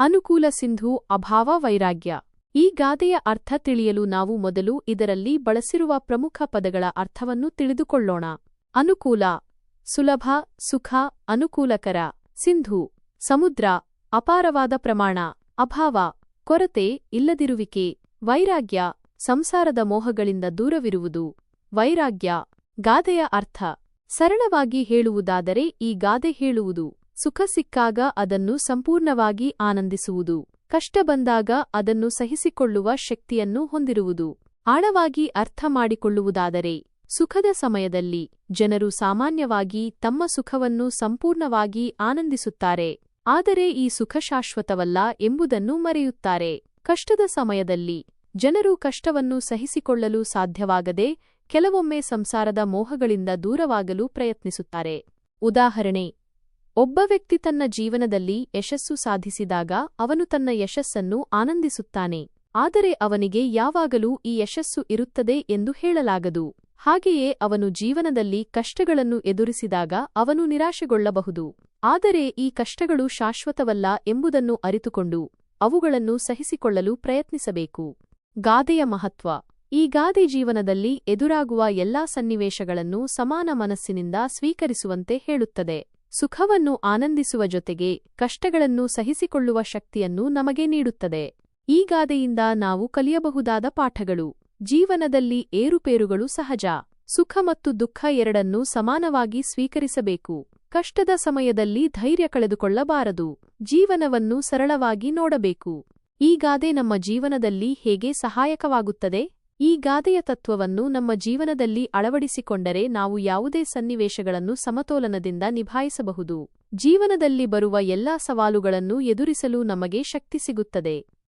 ಅನುಕೂಲ ಸಿಂಧು ಅಭಾವ ವೈರಾಗ್ಯ. ಈ ಗಾದೆಯ ಅರ್ಥ ತಿಳಿಯಲು ನಾವು ಮೊದಲು ಇದರಲ್ಲಿ ಬಳಸಿರುವ ಪ್ರಮುಖ ಪದಗಳ ಅರ್ಥವನ್ನು ತಿಳಿದುಕೊಳ್ಳೋಣ. ಅನುಕೂಲ, ಸುಲಭ, ಸುಖ, ಅನುಕೂಲಕರ. ಸಿಂಧು, ಸಮುದ್ರ, ಅಪಾರವಾದ ಪ್ರಮಾಣ. ಅಭಾವ, ಕೊರತೆ, ಇಲ್ಲದಿರುವಿಕೆ. ವೈರಾಗ್ಯ, ಸಂಸಾರದ ಮೋಹಗಳಿಂದ ದೂರವಿರುವುದು. ವೈರಾಗ್ಯ, ಗಾದೆಯ ಅರ್ಥ. ಸರಳವಾಗಿ ಹೇಳುವುದಾದರೆ ಈ ಗಾದೆ ಹೇಳುವುದು. ಸುಖ ಸಿಕ್ಕಾಗ ಅದನ್ನು ಸಂಪೂರ್ಣವಾಗಿ ಆನಂದಿಸುವುದು. ಕಷ್ಟ ಬಂದಾಗ ಅದನ್ನು ಸಹಿಸಿಕೊಳ್ಳುವ ಶಕ್ತಿಯನ್ನು ಹೊಂದಿರುವುದು. ಆಳವಾಗಿ ಅರ್ಥ ಮಾಡಿಕೊಳ್ಳುವುದಾದರೆ, ಸುಖದ ಸಮಯದಲ್ಲಿ ಜನರು ಸಾಮಾನ್ಯವಾಗಿ ತಮ್ಮ ಸುಖವನ್ನು ಸಂಪೂರ್ಣವಾಗಿ ಆನಂದಿಸುತ್ತಾರೆ. ಆದರೆ ಈ ಸುಖ ಶಾಶ್ವತವಲ್ಲ ಎಂಬುದನ್ನು ಮರೆಯುತ್ತಾರೆ. ಕಷ್ಟದ ಸಮಯದಲ್ಲಿ ಜನರು ಕಷ್ಟವನ್ನು ಸಹಿಸಿಕೊಳ್ಳಲು ಸಾಧ್ಯವಾಗದೆ ಕೆಲವೊಮ್ಮೆ ಸಂಸಾರದ ಮೋಹಗಳಿಂದ ದೂರವಾಗಲು ಪ್ರಯತ್ನಿಸುತ್ತಾರೆ. ಉದಾಹರಣೆ ಒಬ್ಬ ವ್ಯಕ್ತಿ ತನ್ನ ಜೀವನದಲ್ಲಿ ಯಶಸ್ಸು ಸಾಧಿಸಿದಾಗ ಅವನು ತನ್ನ ಯಶಸ್ಸನ್ನು ಆನಂದಿಸುತ್ತಾನೆ. ಆದರೆ ಅವನಿಗೆ ಯಾವಾಗಲೂ ಈ ಯಶಸ್ಸು ಇರುತ್ತದೆ ಎಂದು ಹೇಳಲಾಗದು. ಹಾಗೆಯೇ ಅವನು ಜೀವನದಲ್ಲಿ ಕಷ್ಟಗಳನ್ನು ಎದುರಿಸಿದಾಗ ಅವನು ನಿರಾಶೆಗೊಳ್ಳಬಹುದು. ಆದರೆ ಈ ಕಷ್ಟಗಳು ಶಾಶ್ವತವಲ್ಲ ಎಂಬುದನ್ನು ಅರಿತುಕೊಂಡು ಅವುಗಳನ್ನು ಸಹಿಸಿಕೊಳ್ಳಲು ಪ್ರಯತ್ನಿಸಬೇಕು. ಗಾದೆಯ ಮಹತ್ವ. ಈ ಗಾದೆ ಜೀವನದಲ್ಲಿ ಎದುರಾಗುವ ಎಲ್ಲಾ ಸನ್ನಿವೇಶಗಳನ್ನು ಸಮಾನ ಮನಸ್ಸಿನಿಂದ ಸ್ವೀಕರಿಸುವಂತೆ ಹೇಳುತ್ತದೆ. ಸುಖವನ್ನು ಆನಂದಿಸುವ ಜೊತೆಗೆ ಕಷ್ಟಗಳನ್ನು ಸಹಿಸಿಕೊಳ್ಳುವ ಶಕ್ತಿಯನ್ನು ನಮಗೆ ನೀಡುತ್ತದೆ. ಈ ಗಾದೆಯಿಂದ ನಾವು ಕಲಿಯಬಹುದಾದ ಪಾಠಗಳು. ಜೀವನದಲ್ಲಿ ಏರುಪೇರುಗಳು ಸಹಜ. ಸುಖ ಮತ್ತು ದುಃಖ ಎರಡನ್ನೂ ಸಮಾನವಾಗಿ ಸ್ವೀಕರಿಸಬೇಕು. ಕಷ್ಟದ ಸಮಯದಲ್ಲಿ ಧೈರ್ಯ ಕಳೆದುಕೊಳ್ಳಬಾರದು. ಜೀವನವನ್ನು ಸರಳವಾಗಿ ನೋಡಬೇಕು. ಈ ಗಾದೆ ನಮ್ಮ ಜೀವನದಲ್ಲಿ ಹೇಗೆ ಸಹಾಯಕವಾಗುತ್ತದೆ? ಈ ಗಾದೆಯ ತತ್ವವನ್ನು ನಮ್ಮ ಜೀವನದಲ್ಲಿ ಅಳವಡಿಸಿಕೊಂಡರೆ ನಾವು ಯಾವುದೇ ಸನ್ನಿವೇಶಗಳನ್ನು ಸಮತೋಲನದಿಂದ ನಿಭಾಯಿಸಬಹುದು. ಜೀವನದಲ್ಲಿ ಬರುವ ಎಲ್ಲಾ ಸವಾಲುಗಳನ್ನು ಎದುರಿಸಲು ನಮಗೆ ಶಕ್ತಿ ಸಿಗುತ್ತದೆ.